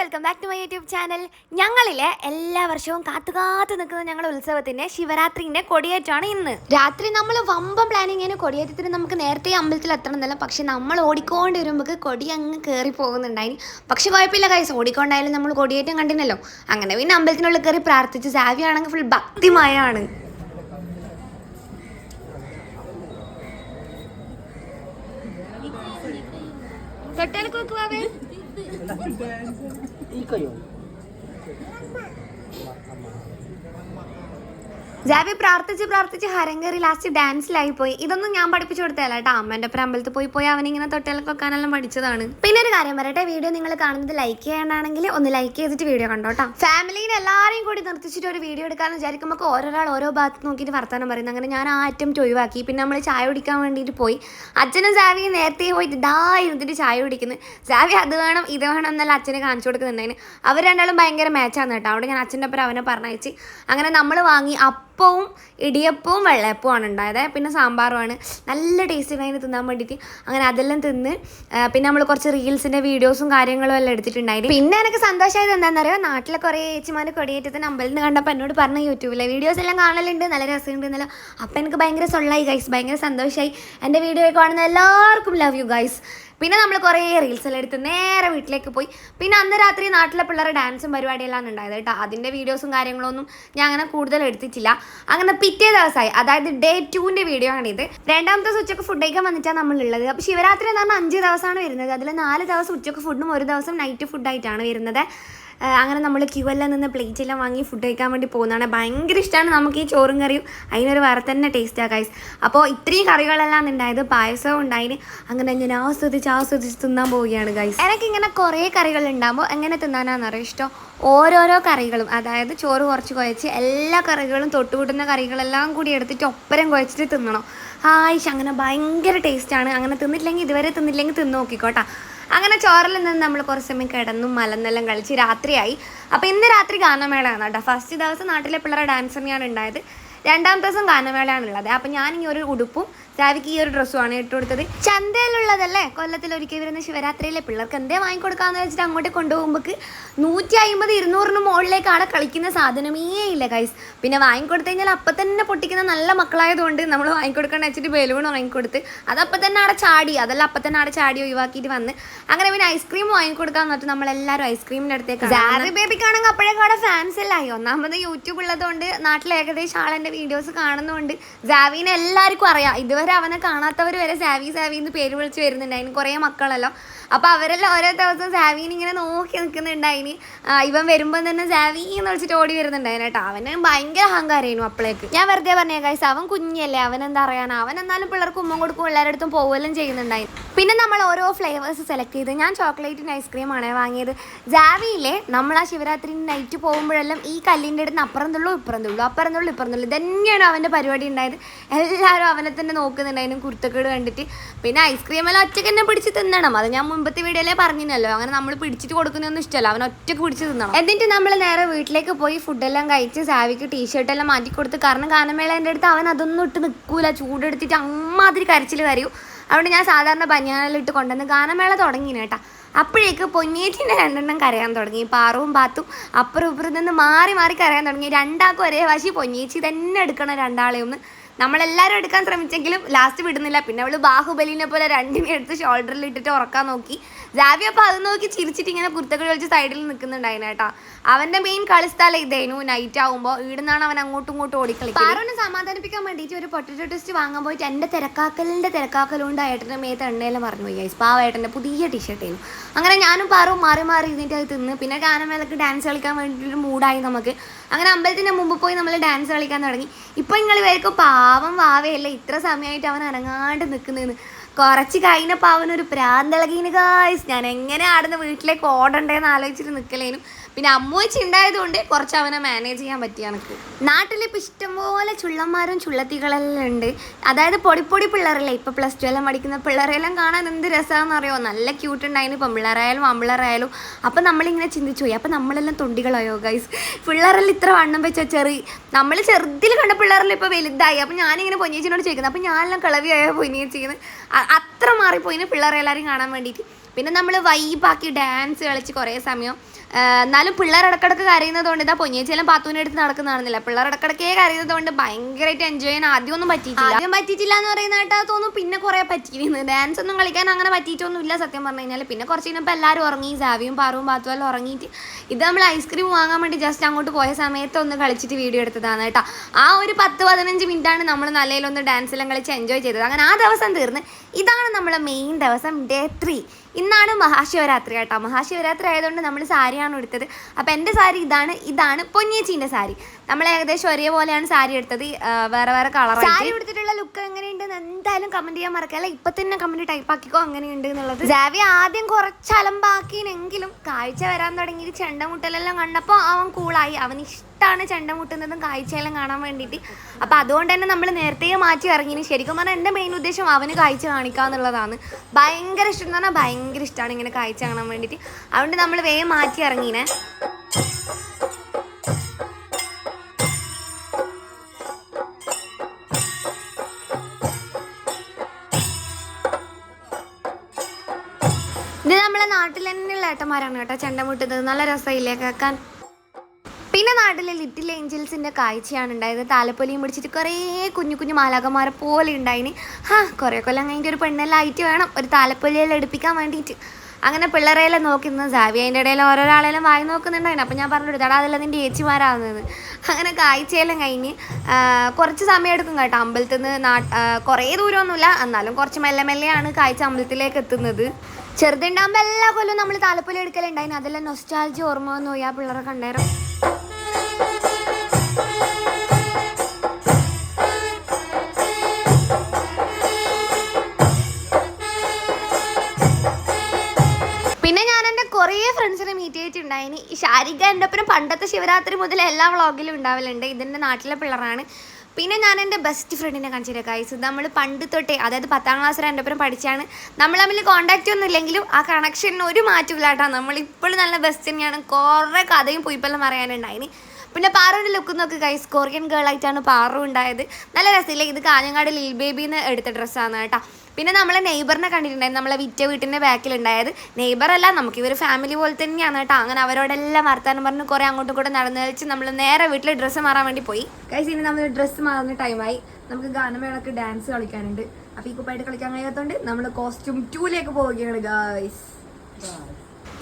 Welcome back to my YouTube channel ഞങ്ങളിലെ എല്ലാ വർഷവും കാത്തു കാത്തു നിൽക്കുന്ന ഞങ്ങളുടെ ഉത്സവത്തിന്റെ ശിവരാത്രിന്റെ കൊടിയേറ്റമാണ് ഇന്ന്. രാത്രി നമ്മൾ വമ്പം പ്ലാനിങ്ങിന് കൊടിയേറ്റത്തിന് നമുക്ക് നേരത്തെ അമ്പലത്തിൽ എത്തണമെന്നല്ല പക്ഷെ നമ്മൾ ഓടിക്കൊണ്ട് വരുമ്പോൾ കൊടി അങ്ങ് കയറി പോകുന്നുണ്ടായി പക്ഷെ കുഴപ്പമില്ല കൈസ് ഓടിക്കൊണ്ടായാലും നമ്മൾ കൊടിയേറ്റം കണ്ടിനല്ലോ. അങ്ങനെ പിന്നെ അമ്പലത്തിനുള്ളിൽ കയറി പ്രാർത്ഥിച്ച് സാവിയാണെങ്കിൽ ഫുൾ ഭക്തിമയാണ്. തൊട്ടാൽ 一个人一个 ജാവി പ്രാർത്ഥിച്ച് പ്രാർത്ഥിച്ച് ഹരങ്കറി ലാസ്റ്റ് ഡാൻസിലായി പോയി ഇതൊന്നും ഞാൻ പഠിപ്പിച്ചു കൊടുത്തല്ല കേട്ടോ. അമ്മേന്റെ ഒപ്പം അമ്പലത്തിൽ പോയി പോയി അവനിങ്ങനെ തൊട്ടിലൊക്കെ വെക്കാനെല്ലാം പഠിച്ചതാണ്. പിന്നെ ഒരു കാര്യം പറയട്ടെ. വീഡിയോ നിങ്ങൾ കാണുന്നത് ലൈക്ക് ചെയ്യാനാണെങ്കിൽ ഒന്ന് ലൈക്ക് ചെയ്തിട്ട് വീഡിയോ കണ്ടോ കേട്ടോ. ഫാമിലീനെ എല്ലാവരെയും കൂടി നിർത്തിച്ചിട്ട് ഒരു വീഡിയോ എടുക്കാന്ന് വിചാരിക്കുമ്പോൾ ഓരോരാൾ ഓരോ ഭാഗത്ത് നോക്കിയിട്ട് വർത്തമാനം പറയുന്നത് അങ്ങനെ ഞാൻ ആ അറ്റംപ്റ്റ് ഒഴിവാക്കി. പിന്നെ നമ്മൾ ചായ കുടിക്കാൻ വേണ്ടിയിട്ട് പോയി. അച്ഛനും സാവിയും നേരത്തെ പോയിട്ട് ഡാ ഇരുന്നിട്ട് ചായ കുടിക്കുന്നു. സാവി അത് വേണം ഇത് വേണം എന്നല്ല അച്ഛനെ കാണിച്ചു കൊടുക്കുന്നുണ്ടായിരുന്നു അവർ രണ്ടാളും ഭയങ്കര മാച്ചാണ് കേട്ടോ. അവിടെ ഞാൻ അച്ഛന്റെ ഒപ്പം അവനെ പറഞ്ഞയച്ച്. അങ്ങനെ നമ്മൾ വാങ്ങി. അപ്പവും ഇടിയപ്പവും വെള്ളയപ്പവുമാണ് ഉണ്ടായത്. പിന്നെ സാമ്പാറുമാണ്. നല്ല ടേസ്റ്റ് ഉണ്ടായിരുന്നു തിന്നാൻ വേണ്ടിയിട്ട് അങ്ങനെ അതെല്ലാം തിന്ന് പിന്നെ നമ്മൾ കുറച്ച് റീൽസിന്റെ വീഡിയോസും കാര്യങ്ങളും എല്ലാം എടുത്തിട്ടുണ്ടായിരുന്നു പിന്നെ എനിക്ക് സന്തോഷമായത് എന്താണെന്നറിയോ നാട്ടിലെ കുറേ ഏച്ചിമാർ കൊടിയേറ്റത്തിന് അമ്പലത്തിൽ നിന്ന് കണ്ടപ്പോൾ എന്നോട് പറഞ്ഞ യൂട്യൂബിലെ വീഡിയോസ് എല്ലാം കാണലുണ്ട്. നല്ല രസമുണ്ട് നല്ല അപ്പം എനിക്ക് ഭയങ്കര സൊള്ളായി ഗൈസ് ഭയങ്കര സന്തോഷമായി എന്റെ വീഡിയോ കാണുന്ന എല്ലാവർക്കും ലവ് യു ഗൈസ് പിന്നെ നമ്മൾ കുറേ റീൽസ് എല്ലാം എടുത്ത് നേരെ വീട്ടിലേക്ക് പോയി. പിന്നെ അന്ന് രാത്രി നാട്ടിലെ പിള്ളേരെ ഡാൻസും പരിപാടിയെല്ലാം ഉണ്ടായത് കേട്ടോ. അതിന്റെ വീഡിയോസും കാര്യങ്ങളൊന്നും ഞാൻ അങ്ങനെ കൂടുതൽ എടുത്തിട്ടില്ല. അങ്ങനെ പിറ്റേ ദിവസമായി. അതായത് ഡേ ടുവിന്റെ വീഡിയോ ആണ് ഇത് രണ്ടാമത്തെ ദിവസം ഉച്ചയ്ക്ക് ഫുഡ് കഴിക്കാൻ വന്നിട്ടാണ് നമ്മളുള്ളത്. അപ്പോൾ ശിവരാത്രി എന്ന് പറഞ്ഞാൽ അഞ്ച് ദിവസമാണ് വരുന്നത്. അതിൽ നാല് ദിവസം ഉച്ചയ്ക്ക് ഫുഡും ഒരു ദിവസം നൈറ്റ് ഫുഡായിട്ടാണ് വരുന്നത്. അങ്ങനെ നമ്മൾ ക്യൂ എല്ലാം നിന്ന് പ്ലേറ്റ് എല്ലാം വാങ്ങി ഫുഡ് കഴിക്കാൻ വേണ്ടി പോകുന്നതാണ്. ഭയങ്കര ഇഷ്ടമാണ് നമുക്ക് ഈ ചോറും കറിയും. അതിനൊരു വേറെ തന്നെ ടേസ്റ്റാണ് ഗൈസ് അപ്പോൾ ഇത്രയും കറികളെല്ലാം ഉണ്ടായത് പായസവും ഉണ്ടായിന്. അങ്ങനെ ഞാൻ ആസ്വദിച്ച് ആസ്വദിച്ച് തിന്നാൻ പോവുകയാണ് ഗൈസ് എനിക്കിങ്ങനെ കുറേ കറികൾ ഉണ്ടാകുമ്പോൾ എങ്ങനെ തിന്നാനാണെന്നറിയാം ഇഷ്ടം ഓരോരോ കറികളും. അതായത് ചോറ് കുറച്ച് കുഴച്ച് എല്ലാ കറികളും തൊട്ടുകൂട്ടുന്ന കറികളെല്ലാം കൂടി എടുത്തിട്ട് ഒപ്പരം കുഴച്ചിട്ട് തിന്നണം. ഹായ് അങ്ങനെ ഭയങ്കര ടേസ്റ്റാണ് അങ്ങനെ തിന്നിട്ടില്ലെങ്കിൽ ഇതുവരെ തിന്നില്ലെങ്കിൽ തിന്ന് നോക്കിക്കോട്ടാ അങ്ങനെ ചോറിൽ നിന്ന് നമ്മൾ കുറച്ച് സമയം കിടന്നു മലന്നെല്ലാം കളിച്ച് രാത്രിയായി. അപ്പോൾ ഇന്ന് രാത്രി ഗാനമേളയാണ് കേട്ടോ. ഫസ്റ്റ് ദിവസം നാട്ടിലെ പിള്ളേരെ ഡാൻസ് തന്നെയാണ് ഉണ്ടായത്. രണ്ടാമത്തെ ദിവസം ഗാനമേളയാണ് ഉള്ളത്. അപ്പം ഞാൻ ഈ ഒരു ഉടുപ്പും രാവിക്ക് ഈ ഒരു ഡ്രസ്സുമാണ് ഇട്ട് കൊടുത്തത് ചന്തയിലുള്ളതല്ലേ? കൊല്ലത്തിൽ ഒരിക്കൽ വരുന്ന ശിവരാത്രിയിലെ പിള്ളേർക്ക് എന്തേ വാങ്ങിക്കൊടുക്കാന്ന് വെച്ചിട്ട് അങ്ങോട്ട് കൊണ്ടുപോകുമ്പോൾ നൂറ്റി അമ്പത് ഇരുന്നൂറിന് മുകളിലേക്കാണ് കളിക്കുന്ന സാധനമേ ഇല്ല കൈസ് പിന്നെ വാങ്ങിക്കൊടുത്തു കഴിഞ്ഞാൽ അപ്പം തന്നെ പൊട്ടിക്കുന്ന നല്ല മക്കളായതുകൊണ്ട് നമ്മൾ വാങ്ങിക്കൊടുക്കണം വെച്ചിട്ട് ബലൂൺ വാങ്ങിക്കൊടുത്ത് അതപ്പം തന്നെ അവിടെ ചാടി അതെല്ലാം അപ്പം തന്നെ അവിടെ ചാടി ഒഴിവാക്കിയിട്ട് വന്ന് അങ്ങനെ പിന്നെ ഐസ്ക്രീം വാങ്ങിക്കൊടുക്കാൻ പറഞ്ഞിട്ട് നമ്മളെല്ലാവരും ഐസ്ക്രീമിന്റെ അടുത്തേക്ക് ജാറി ബേബിക്കാണെങ്കിൽ അപ്പോഴേക്കും അവിടെ ഫാൻസ് ഇല്ലായി ഒന്നാമത് യൂട്യൂബ് ഉള്ളതുകൊണ്ട് നാട്ടിൽ ഏകദേശം ആളെന്റെ വീഡിയോസ് കാണുന്നതുകൊണ്ട് ജാവീനെ എല്ലാവർക്കും അറിയാം. ഇതുവരെ അവനെ കാണാത്തവർ വരെ സാവി സാവി എന്ന് പേര് വിളിച്ച് വരുന്നുണ്ടായിന് കുറേ മക്കളല്ലോ. അപ്പോൾ അവരെല്ലാം ഓരോ ദിവസം സാവീനെ ഇങ്ങനെ നോക്കി നിൽക്കുന്നുണ്ടായിന് ഇവൻ വരുമ്പോൾ തന്നെ സാവി എന്ന് വിളിച്ചിട്ട് ഓടി വരുന്നുണ്ടായിന് കേട്ടോ. അവന് ഭയങ്കര അഹങ്കാരമായിരുന്നു അപ്പോഴേക്ക്. ഞാൻ വെറുതെ പറഞ്ഞ ഗൈസ് അവൻ കുഞ്ഞല്ലേ അവൻ എന്താ പറയാനാ? അവൻ എന്നാലും പിള്ളേർക്ക് ഉമ്മ കൊടുക്കും എല്ലാവരുടെ പോവുകയെല്ലാം ചെയ്യുന്നുണ്ടായി. പിന്നെ നമ്മൾ ഓരോ ഫ്ലേവേഴ്സ് സെലക്ട് ചെയ്ത് ഞാൻ ചോക്ലേറ്റിന്റെ ഐസ്ക്രീമാണ് വാങ്ങിയത്. ജാവിയിലെ നമ്മൾ ആ ശിവരാത്രി നൈറ്റ് പോകുമ്പോഴെല്ലാം ഈ കല്ലിന്റെ അടുത്ത് അപ്പുറം തുള്ളൂ ഇപ്പുറം തുള്ളൂ അപ്പുറം തുള്ളൂ ഇപ്പുറം തുള്ളൂ. ഇതന്നെയാണ് അവന്റെ പരിപാടി ഉണ്ടായത്. എല്ലാവരും അവനെ തന്നെ നോക്കുന്നുണ്ടായിരുന്നു കുരുത്തക്കേട് കണ്ടിട്ട്. പിന്നെ ഐസ്ക്രീം എല്ലാം ഒറ്റയ്ക്ക് തന്നെ പിടിച്ച് തിന്നണം. അത് ഞാൻ മുമ്പത്തെ വീഡിയോയിലേ പറഞ്ഞില്ലല്ലോ അങ്ങനെ നമ്മൾ പിടിച്ചിട്ട് കൊടുക്കുന്നൊന്നും ഇഷ്ടമല്ല. അവൻ ഒറ്റയ്ക്ക് പിടിച്ച് തിന്നണം. എന്നിട്ട് നമ്മൾ നേരെ വീട്ടിലേക്ക് പോയി ഫുഡെല്ലാം കഴിച്ച് സാവിക്ക് ടീഷർട്ട് എല്ലാം മാറ്റി കൊടുത്ത്. കാരണം ഗാനമേളേന്റെ അടുത്ത് അവൻ അതൊന്നും ഇട്ട് നിൽക്കൂല. ചൂടെടുത്തിട്ട് അമ്മാതിരി കരച്ചിൽ കരയൂ. അതുകൊണ്ട് ഞാൻ സാധാരണ ബനിയാനെല്ലാം ഇട്ട് കൊണ്ടുവന്ന് ഗാനമേള തുടങ്ങി കേട്ടാ. അപ്പോഴേക്ക് പൊന്നേറ്റിന്റെ രണ്ടെണ്ണം കരയാൻ തുടങ്ങി. പാറവും പാത്തും അപ്പുറം ഇപ്പുറം നിന്ന് മാറി മാറി കരയാൻ തുടങ്ങി. രണ്ടാൾക്കും ഒരേ വാശി പൊന്നേച്ചി തന്നെ എടുക്കണം രണ്ടാളെ ഒന്ന് നമ്മളെല്ലാവരും എടുക്കാൻ ശ്രമിച്ചെങ്കിലും ലാസ്റ്റ് വിടുന്നില്ല. പിന്നെ അവൾ ബാഹുബലിനെ പോലെ രണ്ടിനെ എടുത്ത് ഷോൾഡറിൽ ഇട്ടിട്ട് ഉറക്കാൻ നോക്കി. ജാവി അപ്പോൾ അത് നോക്കി ചിരിച്ചിട്ട് ഇങ്ങനെ കുർത്തകൾ കളിച്ച് സൈഡിൽ നിൽക്കുന്നുണ്ടായിരുന്നു കേട്ടോ. അവന്റെ മെയിൻ കളിസ്ഥലം ഇതേനു നൈറ്റ് ആവുമ്പോൾ ഇവിടുന്നാണ് അവൻ അങ്ങോട്ടും ഇങ്ങോട്ടും ഓടിക്കളി പാറോനെ സമാധാനിപ്പിക്കാൻ വേണ്ടിയിട്ട് ഒരു പൊട്ടറ്റോ ടെസ്റ്റ് വാങ്ങാൻ പോയിട്ട് എന്റെ തിരക്കാക്കലിന്റെ തിരക്കാക്കലുകൊണ്ട് ഏട്ടന്റെ മേത്ത് എണ്ണയെല്ലാം പറഞ്ഞു പോയി ഗൈസ് പാവ ഏട്ടന്റെ പുതിയ ടീഷർട്ട് ആയിരുന്നു. അങ്ങനെ ഞാനും പാറും മാറി മാറി ഇരുന്നിട്ട് അത് തിന്ന് പിന്നെ ഗാനമേളക്ക് ഡാൻസ് കളിക്കാൻ വേണ്ടിയിട്ടൊരു മൂഡായി നമുക്ക്. അങ്ങനെ അമ്പലത്തിന്റെ മുമ്പ് പോയി നമ്മൾ ഡാൻസ് കളിക്കാൻ തുടങ്ങി. ഇപ്പം നിങ്ങൾ വരയ്ക്കും പാവം വാവയല്ല? ഇത്ര സമയമായിട്ട് അവൻ അനങ്ങാണ്ട് നിൽക്കുന്നതെന്ന് കുറച്ച് കഴിഞ്ഞപ്പോൾ അവനൊരു പ്രാന്തളകീന് ഗായ്സ് ഞാൻ എങ്ങനെ ആടുന്ന വീട്ടിലേക്ക് ഓടണ്ടേന്ന് ആലോചിച്ചിട്ട് നിൽക്കലേനും പിന്നെ അമ്മൂച്ചി ഉണ്ടായതുകൊണ്ട് കുറച്ച് അവനെ മാനേജ് ചെയ്യാൻ പറ്റി എനിക്ക് നാട്ടിലിപ്പോൾ ഇഷ്ടംപോലെ ചുള്ളന്മാരും ചുള്ളത്തികളെല്ലാം ഉണ്ട്. അതായത് പൊടിപ്പൊടി പിള്ളേരല്ലേ ഇപ്പോൾ പ്ലസ് ടു എല്ലാം പഠിക്കുന്ന പിള്ളേരെല്ലാം കാണാൻ എന്ത് രസമാണെന്ന് അറിയോ? നല്ല ക്യൂട്ട് ഉണ്ടായിന് പെമ്പിള്ളേരായാലും പിള്ളേരായാലും ആമ്പിള്ളേരായാലും. അപ്പം നമ്മളിങ്ങനെ ചിന്തിച്ചു പോയി അപ്പം നമ്മളെല്ലാം തൊണ്ടികളായോ ഗൈസ് പിള്ളേരെല്ലാം ഇത്ര വണ്ണം വെച്ചാൽ ചെറി നമ്മൾ ചെറുതിൽ കണ്ട പിള്ളേരെല്ലാം ഇപ്പോൾ വലുതായി. അപ്പം ഞാനിങ്ങനെ പൊന്നിയച്ചിനോട് ചോദിക്കുന്നത് അപ്പം ഞാനെല്ലാം കളവിയായോ പൊന്നിയേച്ചിന്ന്? അത്ര മാറിപ്പോയിന് പിള്ളേരെല്ലാവരും കാണാൻ വേണ്ടിയിട്ട്. പിന്നെ നമ്മൾ വൈബാക്കി ഡാൻസ് കളിച്ച് കുറേ സമയം എന്നാലും പിള്ളേർ ഇടക്കിടക്ക് കരയുന്നതുകൊണ്ട് ഇതാ പൊന്നിയച്ചേലും പാത്തൂനെ എടുത്ത് നടക്കുന്നതാണെന്നില്ല. പിള്ളേർ ഇടക്കിടക്കേ കരയുന്നതുകൊണ്ട് ഭയങ്കരമായിട്ട് എൻജോയ് ചെയ്യാൻ ആദ്യമൊന്നും പറ്റിയിട്ടില്ല. ആദ്യം പറ്റിയിട്ടില്ല എന്ന് പറയുന്നതായിട്ട് അത് തോന്നുന്നു പിന്നെ കുറേ പറ്റിയിരുന്നു. ഡാൻസ് ഒന്നും കളിക്കാൻ അങ്ങനെ പറ്റിയിട്ടൊന്നുമില്ല സത്യം പറഞ്ഞു കഴിഞ്ഞാൽ പിന്നെ കുറച്ച് കഴിഞ്ഞപ്പോൾ എല്ലാവരും ഉറങ്ങി. സാവിയും പാറും പാത്തുവെല്ലാം ഉറങ്ങിയിട്ട് ഇത് നമ്മൾ ഐസ്ക്രീം വാങ്ങാൻ വേണ്ടി ജസ്റ്റ് അങ്ങോട്ട് പോയ സമയത്ത് ഒന്ന് കളിച്ചിട്ട് വീഡിയോ എടുത്തതാണ് കേട്ടോ. ആ ഒരു പത്ത് പതിനഞ്ച് മിനിറ്റാണ് നമ്മൾ നല്ലതിലൊന്ന് ഡാൻസ് എല്ലാം കളിച്ച് എൻജോയ് ചെയ്തത്. അങ്ങനെ ആ ദിവസം തീർന്ന്. ഇതാണ് നമ്മളെ മെയിൻ ദിവസം ഡേ ത്രീ ഇന്നാണ് മഹാശിവരാത്രി കേട്ടോ. മഹാശിവരാത്രി ആയതുകൊണ്ട് നമ്മൾ സാരിയാണ് എടുത്തത് അപ്പോൾ എന്റെ സാരി ഇതാണ്. ഇതാണ് പൊന്നിയച്ചീന്റെ സാരി. നമ്മൾ ഏകദേശം ഒരേപോലെയാണ് സാരി എടുത്തത് വേറെ വേറെ കളർ സാരി എടുത്തിട്ടുള്ള ലുക്ക് എങ്ങനെയുണ്ടെന്ന് എന്തായാലും കമന്റ് ചെയ്യാൻ മറക്കല്ല ഇപ്പം തന്നെ കമന്റ് ടൈപ്പ് ആക്കിക്കോ അങ്ങനെയുണ്ട് എന്നുള്ളത്. ജാവി ആദ്യം കുറച്ച് അലമ്പാക്കിയെങ്കിലും കാഴ്ച വരാൻ തുടങ്ങി. ചെണ്ടമുട്ടലെല്ലാം കണ്ടപ്പോൾ അവൻ കൂളായി അവന് ഇഷ്ടമാണ് ചെണ്ടമുട്ടുന്നതും കാഴ്ചയെല്ലാം കാണാൻ വേണ്ടിയിട്ട്. അപ്പോൾ അതുകൊണ്ട് തന്നെ നമ്മൾ നേരത്തെ മാറ്റി ഇറങ്ങി. ശരിക്കും പറഞ്ഞാൽ എന്റെ മെയിൻ ഉദ്ദേശം അവന് കാഴ്ച കാണിക്കുക എന്നുള്ളതാണ്. ഭയങ്കര ഇഷ്ടം എന്ന് പറഞ്ഞാൽ ഭയങ്കര ഇഷ്ടമാണ് ഇങ്ങനെ കാഴ്ച കാണാൻ വേണ്ടിയിട്ട്. അതുകൊണ്ട് നമ്മൾ വേഗം മാറ്റി ഇറങ്ങിനെ. തന്നെയുള്ള കേട്ടോ കേട്ടോ ചെണ്ടമുട്ടുന്നത് നല്ല രസമില്ലേ കേൾക്കാൻ? പിന്നെ നാട്ടിലെ ലിറ്റിൽ ഏഞ്ചൽസിന്റെ കാഴ്ചയാണ് ഉണ്ടായത്. താലപ്പൊലിയും പിടിച്ചിട്ട് കുറേ കുഞ്ഞു കുഞ്ഞു മാലാകന്മാരെ പോലെ ഉണ്ടായിന്. ഹാ കുറേ കൊല്ലം കഴിഞ്ഞിട്ട് ഒരു പെണ്ണെല്ലാം ആയിട്ട് വേണം ഒരു താലപ്പൊലിയെല്ലാം എടുപ്പിക്കാൻ വേണ്ടിയിട്ട്. അങ്ങനെ പിള്ളേരെല്ലാം നോക്കുന്ന സാവി അതിന്റെ ഇടയിൽ ഓരോരാളെല്ലാം വായി നോക്കുന്നുണ്ടായിരുന്നു. അപ്പോൾ ഞാൻ പറഞ്ഞു തടാ അതെല്ലാം നിന്റെ ഏച്ചിമാരാകുന്നത് അങ്ങനെ കാഴ്ചയെല്ലാം കഴിഞ്ഞ് കുറച്ച് സമയം എടുക്കും കേട്ടോ അമ്പലത്തിൽ നിന്ന് കുറേ ദൂരമൊന്നുമില്ല. എന്നാലും കുറച്ച് മെല്ലെ മെല്ലെയാണ് കാഴ്ച അമ്പലത്തിലേക്ക് എത്തുന്നത്. ചെറുതുണ്ടാകുമ്പോൾ എല്ലാ കൊല്ലവും നമ്മൾ താലപ്പൊലി എടുക്കലുണ്ടായിരുന്നു. അതെല്ലാം നൊസ്റ്റാൾജി ഓർമ്മ വന്നു. പോയി ആ പിള്ളേരെ കണ്ടേരം. ചെയ്തിട്ടുണ്ടായിന് ഈ ശാരിക എന്റെ ഒപ്പം പണ്ടത്തെ ശിവരാത്രി മുതൽ എല്ലാ വ്ളോഗിലും ഉണ്ടാവലുണ്ട്. ഇതിന്റെ നാട്ടിലെ പിള്ളേരാണ് പിന്നെ ഞാൻ എന്റെ ബെസ്റ്റ് ഫ്രണ്ടിനെ കാണിച്ചിട്ട് ഗൈസ് നമ്മൾ പണ്ട് തൊട്ടേ അതായത് പത്താം ക്ലാസ്സിൽ എന്റെ ഒപ്പം പഠിച്ചാണ് നമ്മൾ തമ്മിൽ കോൺടാക്റ്റ് ഒന്നും ഇല്ലെങ്കിലും ആ കണക്ഷൻ ഒരു മാറ്റമില്ല കേട്ടോ നമ്മൾ ഇപ്പോഴും നല്ല ബെസ്റ്റ് തന്നെയാണ്. കുറേ കഥയും പൊയ്പ്പെല്ലാം പറയാനുണ്ടായിന്. പിന്നെ പാറുവിന്റെ ലുക്ക് നോക്ക് ഗൈസ് കൊറിയൻ ഗേൾ ആയിട്ടാണ് പാറു ഉണ്ടായത്. നല്ല രസമില്ലേ? ഇത് കാഞ്ഞങ്ങാട് ലിൽ ബേബിന്ന് എടുത്ത ഡ്രസ്സാണ് കേട്ടോ. പിന്നെ നമ്മളെ നെയ്ബറിനെ കണ്ടിട്ടുണ്ടായിരുന്നു. നമ്മളെ വിറ്റ വീട്ടിന്റെ ബാക്കിലുണ്ടായത് നെയ്ബറല്ല നമുക്ക് ഇവർ ഫാമിലി പോലെ തന്നെയാണ് കേട്ടോ. അങ്ങനെ അവരോടെല്ലാം വർത്താനം പറഞ്ഞ് കുറേ അങ്ങോട്ടും കൂടെ നടന്നു കളിച്ച് നമ്മൾ നേരെ വീട്ടിൽ ഡ്രസ്സ് മാറാൻ വേണ്ടി പോയി. കഴിച്ച് ഇനി നമ്മൾ ഡ്രസ്സ് മാറുന്ന ടൈമായി നമുക്ക് ഗാനമേളക്ക് ഡാൻസ് കളിക്കാനുണ്ട്. അപ്പോൾ ഈ കുപ്പായിട്ട് കളിക്കാൻ കഴിയാത്തതുകൊണ്ട് നമ്മൾ കോസ്റ്റ്യൂം ടൂലേക്ക് പോവുകയാണ് ഗായ്സ്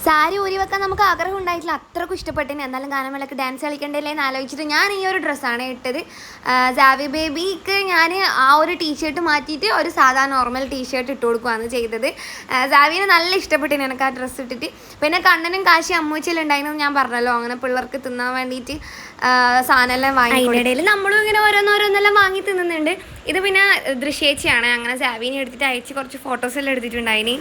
സാരി ഊരി വെക്കാൻ നമുക്ക് ആഗ്രഹം ഉണ്ടായിട്ടില്ല. അത്രക്കും ഇഷ്ടപ്പെട്ടിന്. എന്നാലും ഗാനമേളക്ക് ഡാൻസ് കളിക്കണ്ടല്ലേ എന്ന് ആലോചിച്ചിട്ട് ഞാൻ ഈ ഒരു ഡ്രസ്സാണ് ഇട്ടത്. ജാവി ബേബിക്ക് ഞാൻ ആ ഒരു ടീഷർട്ട് മാറ്റിയിട്ട് ഒരു സാധാ നോർമൽ ടീഷർട്ട് ഇട്ട് കൊടുക്കുകയാണ് ചെയ്തത്. സാവിനെ നല്ല ഇഷ്ടപ്പെട്ടിന് എനിക്ക് ആ ഡ്രസ്സ് ഇട്ടിട്ട്. പിന്നെ കണ്ണനും കാശി അമ്മൂച്ചിലുണ്ടായിരുന്നു ഞാൻ പറഞ്ഞല്ലോ. അങ്ങനെ പിള്ളേർക്ക് തിന്നാൻ വേണ്ടിയിട്ട്. സാധനമെല്ലാം വാങ്ങി അതിനിടയിൽ നമ്മളും ഇങ്ങനെ ഓരോന്നോരോന്നെല്ലാം വാങ്ങി തിന്നുന്നുണ്ട്. ഇത് പിന്നെ ദൃശ്യേച്ചിയാണ്. അങ്ങനെ സാവീനി എടുത്തിട്ട് അയച്ച് കുറച്ച് ഫോട്ടോസ് എല്ലാം എടുത്തിട്ടുണ്ടായിന്.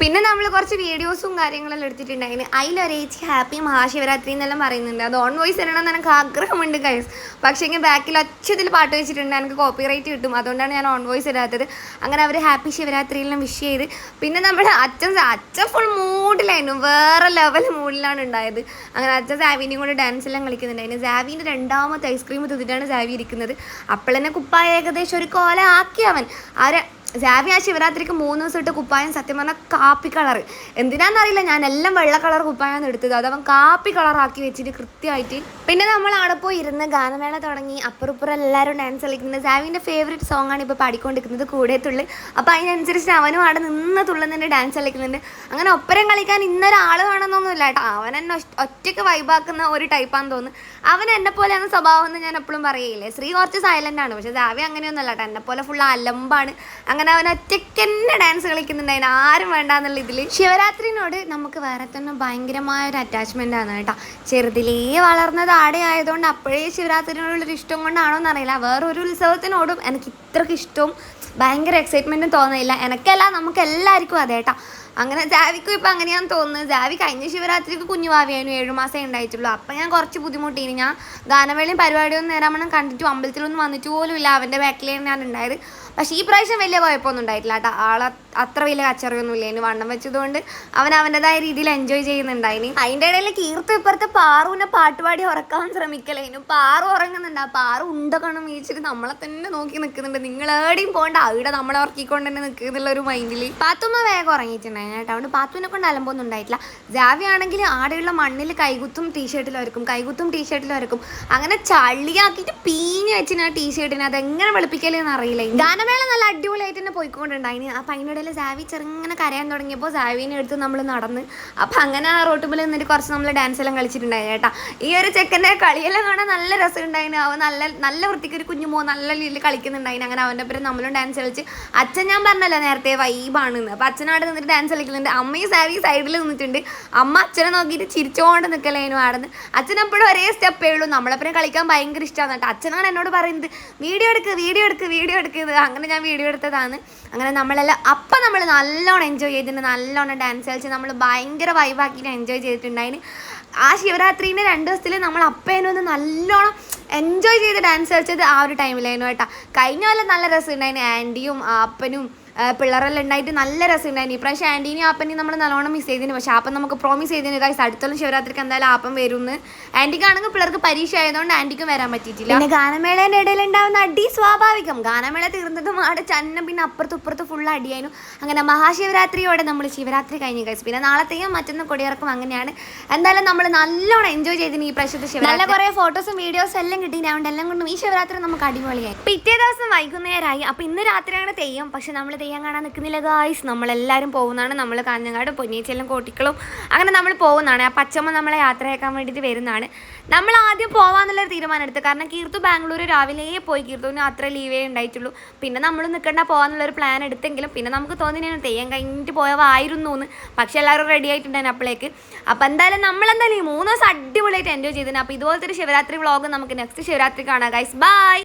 പിന്നെ നമ്മൾ കുറച്ച് വീഡിയോസും കാര്യങ്ങളെല്ലാം എടുത്തിട്ടുണ്ടായിന്. അതിലൊരേച്ചി ഹാപ്പി മഹാശിവരാത്രി എന്നെല്ലാം പറയുന്നുണ്ട്. അത് ഓൺ വോയിസ് തരണം എനിക്ക് ആഗ്രഹമുണ്ട് കൈസ് പക്ഷേ ഇങ്ങനെ ബാക്കിൽ ഒച്ചതിൽ പാട്ട് വെച്ചിട്ടുണ്ട്. എനിക്ക് കോപ്പി കോപ്പിറൈറ്റ് കിട്ടും. അതുകൊണ്ടാണ് ഞാൻ ഓൺ വോയിസ് ഇടാത്തത്. അങ്ങനെ അവർ ഹാപ്പി ശിവരാത്രിയെല്ലാം വിഷ് ചെയ്ത്. പിന്നെ നമ്മുടെ അച്ഛൻ അച്ഛൻ ഫുൾ മൂഡിലായിരുന്നു വേറെ ലെവൽ മൂഡിലാണ് ഉണ്ടായത്. അങ്ങനെ അച്ഛൻ സാവിനെയും കൂടെ ഡാൻസ് എല്ലാം കളിക്കുന്നുണ്ടായിരുന്നു സാവിന്റെ രണ്ടാമത്തെ ഐസ്ക്രീം തിന്നിട്ടാണ് സാവി ഇരിക്കുന്നത്. അപ്പോൾ തന്നെ കുപ്പായ ഏകദേശം ഒരു കോല ആക്കി അവൻ ജാവി ആ ശിവരാത്രിക്ക് മൂന്ന് ദിവസം ഇട്ട് കുപ്പായം സത്യം പറഞ്ഞാൽ കാപ്പി കളർ എന്തിനാണെന്നറിയില്ല ഞാൻ എല്ലാം വെള്ള കളർ കുപ്പായമാണ് എടുത്തത്. അത് അവൻ കാപ്പി കളറാക്കി വെച്ചിട്ട് കൃത്യമായിട്ട് പിന്നെ നമ്മൾ അവിടെ പോയി ഇരുന്ന് ഗാനമേള തുടങ്ങി. അപ്പുറപ്പുറം എല്ലാവരും ഡാൻസ് കളിക്കുന്നത്. ജാവിന്റെ ഫേവറേറ്റ് സോങ് ആണ് ഇപ്പോൾ പാടിക്കൊണ്ടിരിക്കുന്നത് കൂടെ തുള്ളി അപ്പോൾ അതിനനുസരിച്ച് അവനും അവിടെ നിന്ന് തുള്ളുന്നുണ്ട് ഡാൻസ് കളിക്കുന്നുണ്ട്. അങ്ങനെ ഒപ്പരം കളിക്കാൻ ഇന്നൊരാൾ വേണമെന്നൊന്നുമില്ല കേട്ടോ. അവൻ എന്നെ ഒറ്റ- ഒറ്റയ്ക്ക് വൈബാക്കുന്ന ഒരു ടൈപ്പാന്ന് തോന്നുന്നു. അവൻ എന്നെ പോലെയാണ് സ്വഭാവം എന്ന് ഞാൻ എപ്പോഴും പറയില്ലേ ശ്രീ കുറച്ച് സൈലന്റ് ആണ്. പക്ഷേ ജാവി അങ്ങനെയൊന്നുമല്ല കേട്ടോ. എന്നെ പോലെ ഫുൾ അലമ്പാണ്. അങ്ങനെ അവൻ ഒറ്റയ്ക്ക് തന്നെ ഡാൻസ് കളിക്കുന്നുണ്ടായിരുന്നു ആരും വേണ്ട എന്നുള്ള ഇതിൽ ശിവരാത്രിനോട് നമുക്ക് വേറെ തന്നെ ഭയങ്കരമായ ഒരു അറ്റാച്ച്മെന്റ് ആണ് കേട്ടോ. ചെറുതിലേ വളർന്നത് ആടെ ആയതുകൊണ്ട് അപ്പോഴേ ശിവരാത്രിനോടുള്ളൊരു ഇഷ്ടം കൊണ്ടാണോ എന്നറിയില്ല വേറൊരു ഉത്സവത്തിനോടും എനിക്ക് ഇത്രയ്ക്ക് ഇഷ്ടവും ഭയങ്കര എക്സൈറ്റ്മെന്റും തോന്നിയില്ല. എനിക്കല്ല നമുക്ക് എല്ലാവർക്കും അതെ കേട്ടോ. അങ്ങനെ ജാവിക്കും ഇപ്പം അങ്ങനെയാന്ന് തോന്നുന്നത് ജാവി കഴിഞ്ഞ ശിവരാത്രിക്ക് കുഞ്ഞു ഭാവിയായിരുന്നു ഏഴു മാസമേ ഉണ്ടായിട്ടുള്ളൂ. അപ്പം ഞാൻ കുറച്ച് ബുദ്ധിമുട്ടീന് ഞാൻ ഗാനമേളയും പരിപാടിയൊന്നും നേരാമണം കണ്ടിട്ടും അമ്പലത്തിലൊന്നും വന്നിട്ട് പോലും ഇല്ല. അവന്റെ ബാക്കിലേ ഞാൻ ഉണ്ടായത്. പക്ഷേ ഈ പ്രാവശ്യം വലിയ കുഴപ്പമൊന്നും ഉണ്ടായിട്ടില്ല കേട്ടോ. ആളെ അത്ര വലിയ കച്ചറിയൊന്നും ഇല്ല. വണ്ണം വെച്ചതുകൊണ്ട് അവൻ അവന്റെതായ രീതിയിൽ എൻജോയ് ചെയ്യുന്നുണ്ടായിന് അതിന്റെ ഇടയിൽ കീർത്ത് ഇപ്പുറത്ത് പാറുവിനെ പാട്ടുപാടി ഉറക്കാൻ ശ്രമിക്കലേനു പാറു ഉറങ്ങുന്നുണ്ട്. ആ പാറു ഉണ്ടക്കണം വീഴ്ചിട്ട് നമ്മളെ തന്നെ നോക്കി നിൽക്കുന്നുണ്ട്. നിങ്ങൾ എവിടെയും പോകണ്ട അവിടെ നമ്മളെ ഉറക്കിക്കൊണ്ട് തന്നെ നിൽക്കുന്നുള്ള ഒരു മൈൻഡിൽ പാത്തുമ്മ വേഗം ഉറങ്ങിയിട്ടുണ്ടായിരുന്നു കേട്ടോ അതുകൊണ്ട് പാത്തുവിനെ കൊണ്ട് അലമ്പൊന്നും ഉണ്ടായിട്ടില്ല. ജാവി ആണെങ്കിൽ ആടെയുള്ള മണ്ണിൽ കൈകുത്തും ടീഷർട്ടിൽ വരക്കും. കൈകുത്തും ടീഷർട്ടിൽ വരക്കും. അങ്ങനെ ചള്ളിയാക്കിയിട്ട് പീഞ്ഞ് വെച്ചിന് ആ ടീഷർട്ടിനെ. അതെങ്ങനെ വെളുപ്പിക്കലെന്ന് അറിയില്ല. ഗാനമേള നല്ല അടിപൊളിയായിട്ട് തന്നെ പോയിക്കൊണ്ടുണ്ടായിന് അപ്പം അതിനിടയിൽ ജാവി ചെറുങ്ങനെ കരയാൻ തുടങ്ങിയപ്പോൾ ജാവിനെ എടുത്ത് നമ്മൾ നടന്ന് അപ്പം അങ്ങനെ ആ റോട്ടുമ്പിൽ നിന്നിട്ട് കുറച്ച് നമ്മൾ ഡാൻസ് എല്ലാം കളിച്ചിട്ടുണ്ടായിരുന്നു കേട്ടാ. ഈ ഒരു ചെക്കന്റെ കളിയെല്ലാം കാണാൻ നല്ല രസമുണ്ടായിന് അവൻ നല്ല നല്ല വൃത്തിക്ക് ഒരു കുഞ്ഞു കുഞ്ഞുമോ നല്ല രീതിയിൽ കളിക്കുന്നുണ്ടായിന് അങ്ങനെ അവന്റെ ഒപ്പം നമ്മളും ഡാൻസ് കളിച്ച് അച്ഛൻ ഞാൻ പറഞ്ഞല്ലോ നേരത്തെ വൈബാണെന്ന് അപ്പം അച്ഛനാട് നിന്നിട്ട് ഡാൻസ് കളിക്കുന്നുണ്ട്. അമ്മയും സാരി സൈഡിൽ നിന്നിട്ടുണ്ട്. അമ്മ അച്ഛനെ നോക്കിയിട്ട് ചിരിച്ചോണ്ട് നിൽക്കലേനു ആടുന്ന് അച്ഛൻ എപ്പോഴും ഒരേ സ്റ്റെപ്പേ ഉള്ളൂ. നമ്മളപ്പനെ കളിക്കാൻ ഭയങ്കര ഇഷ്ടമാണ് കേട്ടോ അച്ഛനാണ് എന്നോട് പറയുന്നത് വീഡിയോ എടുക്ക് വീഡിയോ എടുക്ക് വീഡിയോ എടുക്കുന്നത് അങ്ങനെ ഞാൻ വീഡിയോ എടുത്തതാണ്. അങ്ങനെ നമ്മളെല്ലാം അപ്പം നമ്മൾ നല്ലോണം എൻജോയ് ചെയ്തിട്ടുണ്ട്. നല്ലോണം ഡാൻസ് കളിച്ച് നമ്മൾ ഭയങ്കര വൈബാക്കിയിട്ട് എൻജോയ് ചെയ്തിട്ടുണ്ടായിന് ആ ശിവരാത്രീന്റെ രണ്ട് ദിവസത്തിൽ നമ്മൾ അപ്പേനും ഒന്ന് നല്ലോണം എൻജോയ് ചെയ്ത് ഡാൻസ് കളിച്ചത് ആ ഒരു ടൈമിലായിരുന്നു കേട്ടോ. കഴിഞ്ഞ കൊല്ലം നല്ല രസമുണ്ടായിരുന്നു. ആന്റിയും അപ്പനും പിള്ളേരെല്ലാം ഉണ്ടായിട്ട് നല്ല രസമുണ്ടായിരുന്നു. ഇപ്രാവശ്യം ആന്റീനെയും ആപ്പനെയും നമ്മൾ നല്ലോണം മിസ് ചെയ്തിന് പക്ഷേ ആപ്പൻ നമുക്ക് പ്രോമിസ് ചെയ്തിന് കാശ് അടുത്തുള്ള ശിവരാത്രിക്ക് എന്തായാലും ആപ്പൻ വരുമെന്ന് ആന്റിക്കാണെങ്കിൽ പിള്ളേർക്ക് പരീക്ഷ ആയതുകൊണ്ട് ആന്റിക്കും വരാൻ പറ്റിയിട്ടില്ല. പിന്നെ ഗാനമേളേന്റെ ഇടയിൽ ഉണ്ടാവുന്ന അടി സ്വാഭാവികം. ഗാനമേള തീർന്നതും ആടെ ചന്ന പിന്നെ അപ്പുറത്ത് ഇപ്പുറത്ത് ഫുൾ അടിയായിരുന്നു. അങ്ങനെ മഹാശിവരാത്രിയോടെ നമ്മൾ ശിവരാത്രി കഴിഞ്ഞു കഴിച്ചു പിന്നെ നാളത്തെയും മറ്റൊന്ന് കൊടിയിറക്കും അങ്ങനെയാണ്. എന്തായാലും നമ്മൾ നല്ലോണം എൻജോയ് ചെയ്തിന് ഈ പ്രാവശ്യത്തെ ശിവരാത്രി. നല്ല കുറേ ഫോട്ടോസും വീഡിയോസും എല്ലാം കിട്ടി അതുകൊണ്ട് എല്ലാം കൊണ്ടും ഈ ശിവരാത്രി നമുക്ക് അടിപൊളിയായി. പിറ്റേ ദിവസം വൈകുന്നേരമായി. അപ്പോൾ ഇന്ന് രാത്രിയാണ് തെയ്യം. പക്ഷെ നമ്മൾ തെയ്യം കാണാൻ നിൽക്കുന്നില്ല ഗായ്സ് നമ്മളെല്ലാവരും പോകുന്നതാണ്. നമ്മൾ കാഞ്ഞങ്ങാട് പൊന്നീച്ചെല്ലാം കോട്ടിക്കളും അങ്ങനെ നമ്മൾ പോകുന്നതാണ്. ആ പച്ചമ്മ നമ്മളെ യാത്രയാക്കാൻ വേണ്ടിയിട്ട് വരുന്നതാണ്. നമ്മൾ ആദ്യം പോകാമെന്നുള്ളൊരു തീരുമാനം എടുത്തു. കാരണം കീർത്തു ബാംഗ്ലൂർ രാവിലെ പോയി. കീർത്തുവിന് അത്ര ലീവേ ഉണ്ടായിട്ടുള്ളൂ. പിന്നെ നമ്മൾ നിൽക്കണ്ട പോകാമെന്നുള്ളൊരു പ്ലാൻ എടുത്തെങ്കിലും പിന്നെ നമുക്ക് തോന്നിയാണ് തെയ്യം കഴിഞ്ഞിട്ട് പോയവായിരുന്നു എന്ന്. പക്ഷെ എല്ലാവരും റെഡി ആയിട്ടുണ്ടായിരുന്നു അപ്പോഴേക്ക്. അപ്പോൾ എന്തായാലും നമ്മളെന്തായാലും ഈ മൂന്ന് ദിവസം അടിപൊളിയായിട്ട് എൻജോയ് ചെയ്തിട്ടുണ്ട് അപ്പോൾ ഇതുപോലത്തെ ഒരു ശിവരാത്രി വ്ളോഗ് നമുക്ക് നെക്സ്റ്റ് ശിവരാത്രി കാണാം ഗൈസ് ബൈ